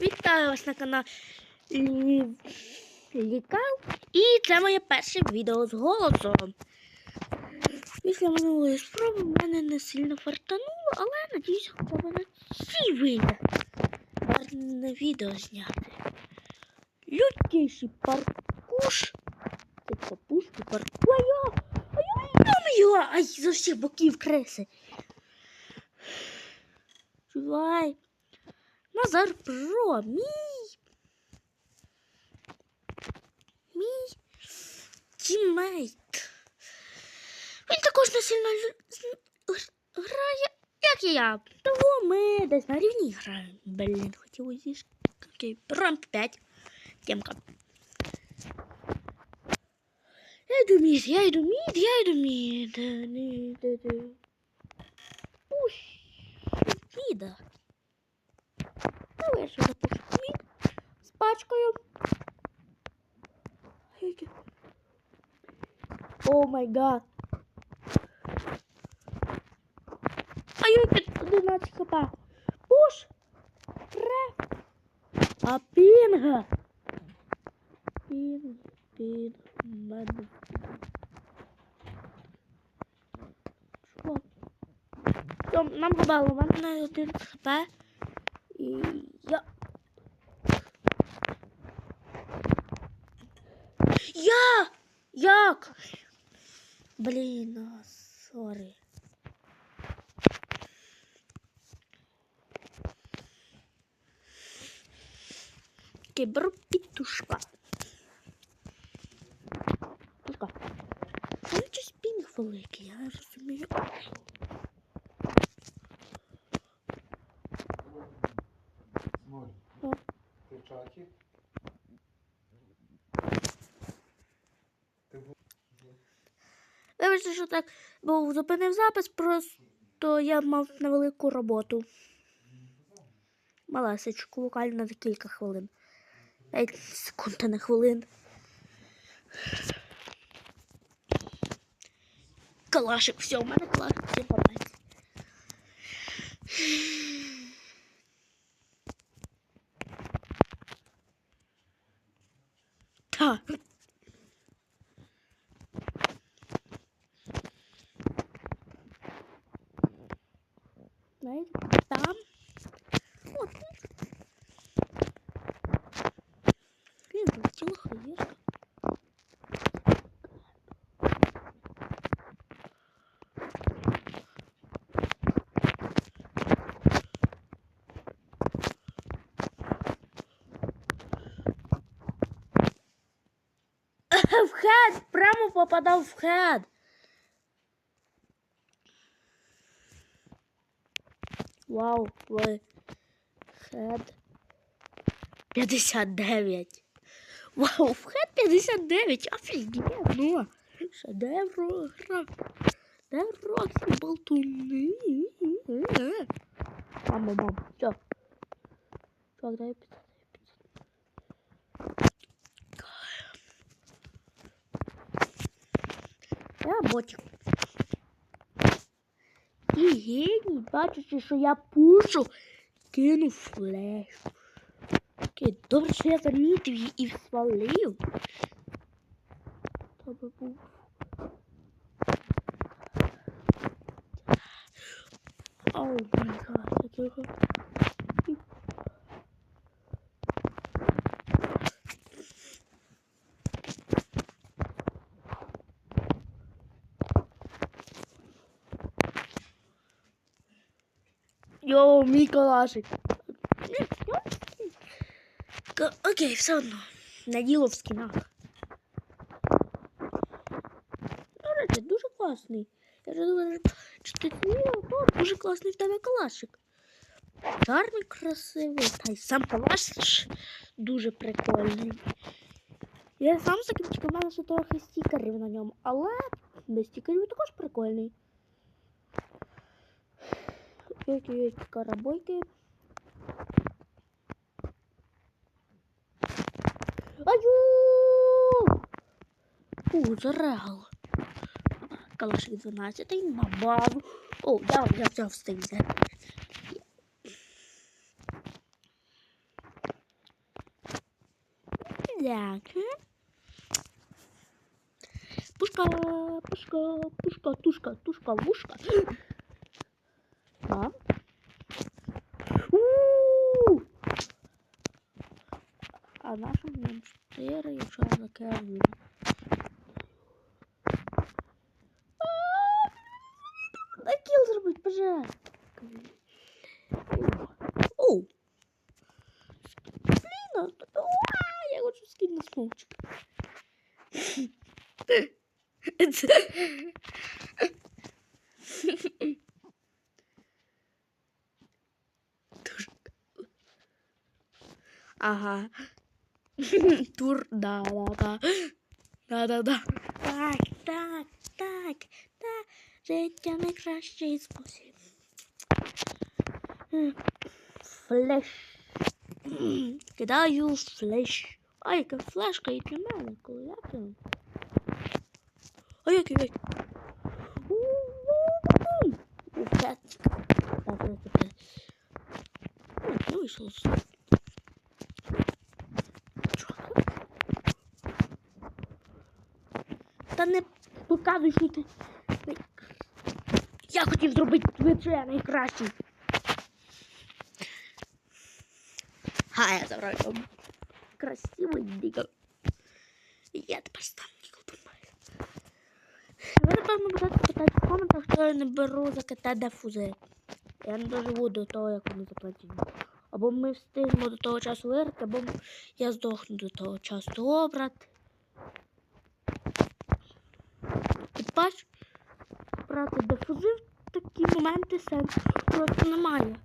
Вітаю вас на каналі Лікал. І це моє перше відео з голосом. Після минулої спроби в мене не сильно фартануло, але надіюсь, хоча б на цій вийде. Гарне відео зняти. Лютіший паркуш. Це капушки паркую. А я там його. Ай, з усіх боків креси. Чувай. Назар Про, мій. Мій тіммейт. Він також не сильно грає, як і я. Того ми десь на рівні граємо. Блін, хотів зі Окей, рамп 5. Темка. Я йду мід, я йду мід, я йду мід. Міда. Ну, я сюди запишу мід з пачкою. О май гад. А я 11 хп. Пуш. Ре. А пінга. Пінг, пінг, мене. Що? Нам побало, у мене один хп. І я. Я! Як? Блін, сори беру пітушка. Це щось пінг я не розумію. Смоль. О. Ти в чаті? Ти бу- Вибачте, що так був зупинив запис, просто я мав невелику роботу. Малесечку, буквально на кілька хвилин. Навіть секунд, а хвилин. Калашик, все, у мене калашик, все попасть. хед! Прямо попадав в хед. Вау, ви хед 59. Вау, в хед 59. Офігенно. Шедевро гра. Де Роксі болтуни. Мама, мам, все. Чувак, дай піцу, Дай піцу. Я ботик. І геній, бачачи, що я пушу, кинув флешку. Окей, добре, що я замітив її і свалив. То би був. Оу май гад, я Йоу, мій калашик. Окей, все одно. На діло в скінах. До речі, дуже класний. Я вже думаю, що ти дуже класний в тебе калашик. Гарний, красивий. Та й сам калаш дуже прикольний. Я сам закінчив, у мене ще трохи стікерів на ньому, але без стікерів також прикольний. Окей, карабойки. Аю! У, зарегал. Калашик 12 на базу. О, я, я встиг взяти. Дякую. Пушка, пушка, пушка, тушка, тушка, вушка. А наша нам 4, якщо я закриваю. Дай кіл зробити, пожалуйста. Оу. Блін, а, а, я хочу скин на смовчик. Дуже. Ага. Тур, да, да, да. Да, да, да. Так, так, так, так. Життя найкращий спосіб. М, Флеш. М, Кидаю флеш. А, яка флешка і для мене, коли я кину. А як як? П'ять. Так, так, так. Ой, Не вийшло все. Чого? Та не показуй, що ти. Я хотів зробити твіче найкращий. Ха, я забрав його. Красивий дігл. Я тепер стану дігл думаю. Ви, напевно, будете питати в коментах, що я не беру за КТ дефузи. Я не доживу до того, як вони заплатять. Або ми встигнемо до того часу виграти, або я здохну до того часу. О, брати в такі моменти сенсу просто немає.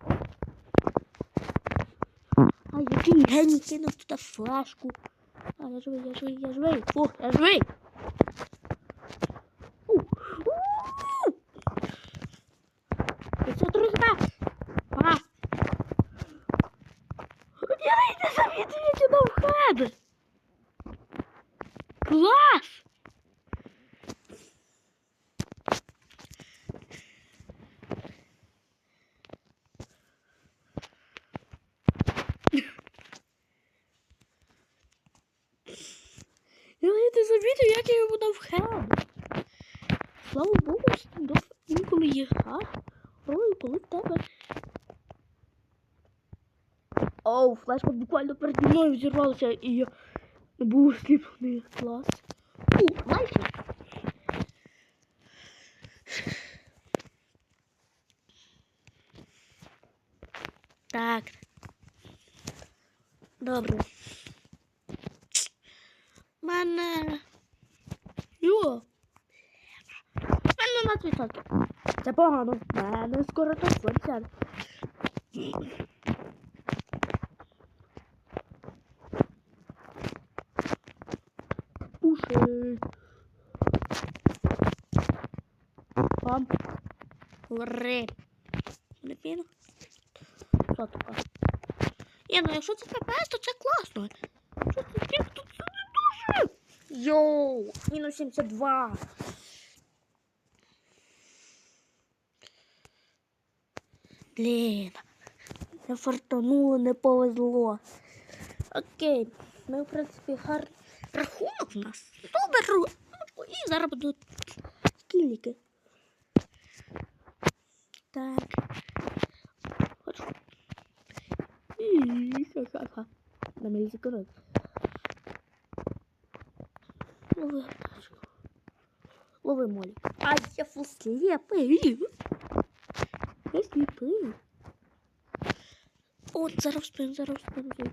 А який геній кинув туди флешку. А, я живий, я живий, я живий. О, я живий. Я не завідуєте на вход. Клас. як я йому дав хед. Слава Богу, стендов інколи є роль, коли в тебе. Оу, флешка буквально перед мною взірвалася і я не був осліплений. Клас. У, лайки. Так. Добре. Мене. Це погано. Мене скоро так сяде. Пуши. Пам. Не піно. Що таке? Ні, ну якщо це ППС, то це класно. Що це тих тут це не дуже? Йоу, мінус 72. Блін, не фартануло, не повезло. Окей, ми, в принципі, гар... рахунок у нас. Супер! І зараз будуть скільки. Так. Ха-ха-ха. На мій секрет. Лови. Лови молік. Ай, я фу сліпий. Сліпий. От, зараз вспин, зараз зайду.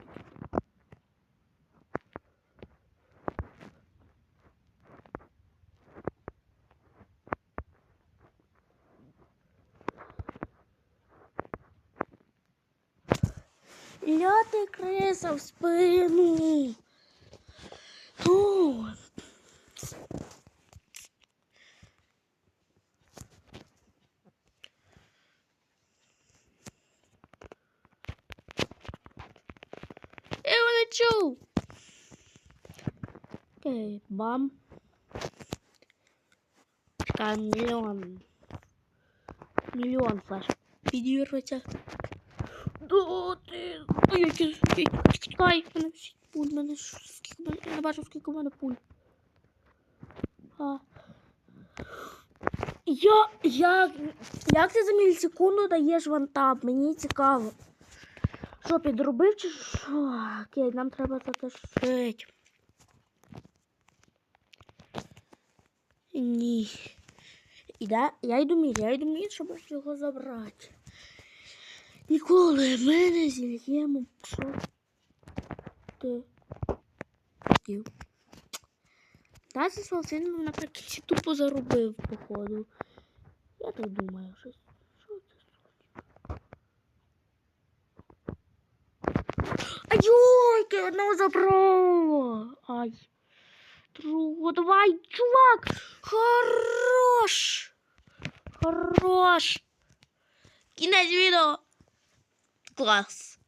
Ляти криса в спину. Я його не чув. Окей, бам. Чекай, мільйон. Мільйон флеш. Підірветься. До ти. Ой, який. Чекай, мене всі пуль. в Мене ж скільки в мене. Я не бачу, скільки в мене пуль. А. Я, як, як ти за мілісекунду даєш вантап? Мені цікаво. Що, підробив чи що? Окей, нам треба затащити. Ні. Іде, я йду мід, я йду мід, щоб його забрати. Ніколи ми не зільємо, що ти. Та це Салсин наприкінці тупо заробив, походу. Я так думаю, щось. Що це? Ай-ой, одного забрав. Ай. Другого, давай, чувак. Хорош. Хорош. Кінець відео. Клас.